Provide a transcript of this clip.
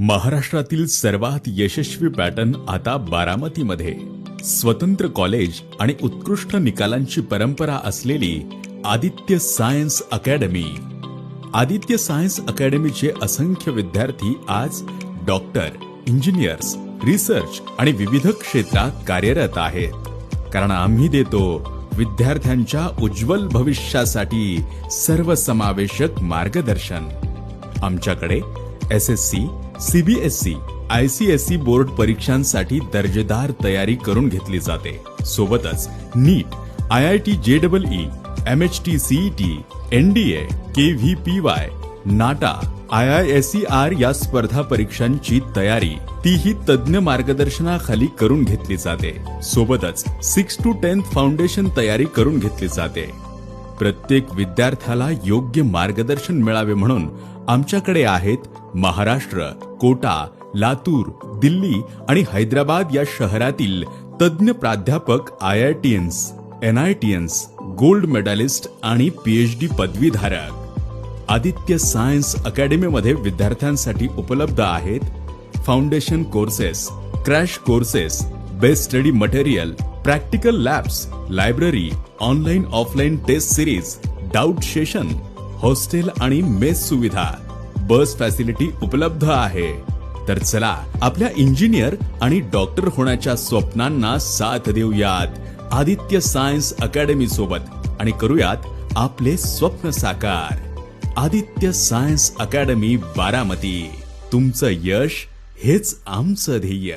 महाराष्ट्रातील सर्वात यशस्वी पॅटर्न आता बारामतीमध्ये. स्वतंत्र कॉलेज आणि उत्कृष्ट निकालांची परंपरा असलेली Aditya science academy. Aditya science अकॅडमीचे असंख्य विद्यार्थी आज डॉक्टर इंजिनियर्स रिसर्च आणि विविध क्षेत्रात कार्यरत आहेत. कारण आम्ही देतो विद्यार्थ्यांच्या उज्ज्वल भविष्यासाठी सर्वसमावेशक मार्गदर्शन. आमच्याकडे S S C CBSE ICSE board परीक्षांसाठी दर्जेदार तयारी करून घेतली जाते. सोबतच NEET I I T J double E M H T CET NDA K V P Y NATA I I S E R या स्पर्धा परीक्षांची तयारी तीही तज्ज्ञ मार्गदर्शनाखाली करून घेतली जाते. सोबतच सिक्स टू टेन्थ फाउंडेशन तयारी करून घेतली जाते. प्रत्येक विद्यार्थ्याला योग्य मार्गदर्शन मिळावे म्हणून आमच्याकडे आहेत महाराष्ट्र कोटा लातूर दिल्ली आणि हैदराबाद या शहरातील तज्ज्ञ प्राध्यापक I I T एन्स NITians gold medalist आणि पीएचडी पदवीधारक. आदित्य सायन्स अकॅडमीमध्ये विद्यार्थ्यांसाठी उपलब्ध आहेत. Foundation courses crash courses best study material practical labs library online offline test series doubt session hostel आणि मेस सुविधा बस फॅसिलिटी उपलब्ध आहे. तर चला आपल्या इंजिनियर आणि डॉक्टर होण्याच्या स्वप्नांना साथ देऊयात. आदित्य सायन्स अकॅडमी सोबत. आणि करूयात आपले स्वप्न साकार. Aditya science academy Baramati. तुमचं यश हेच आमचं ध्येय.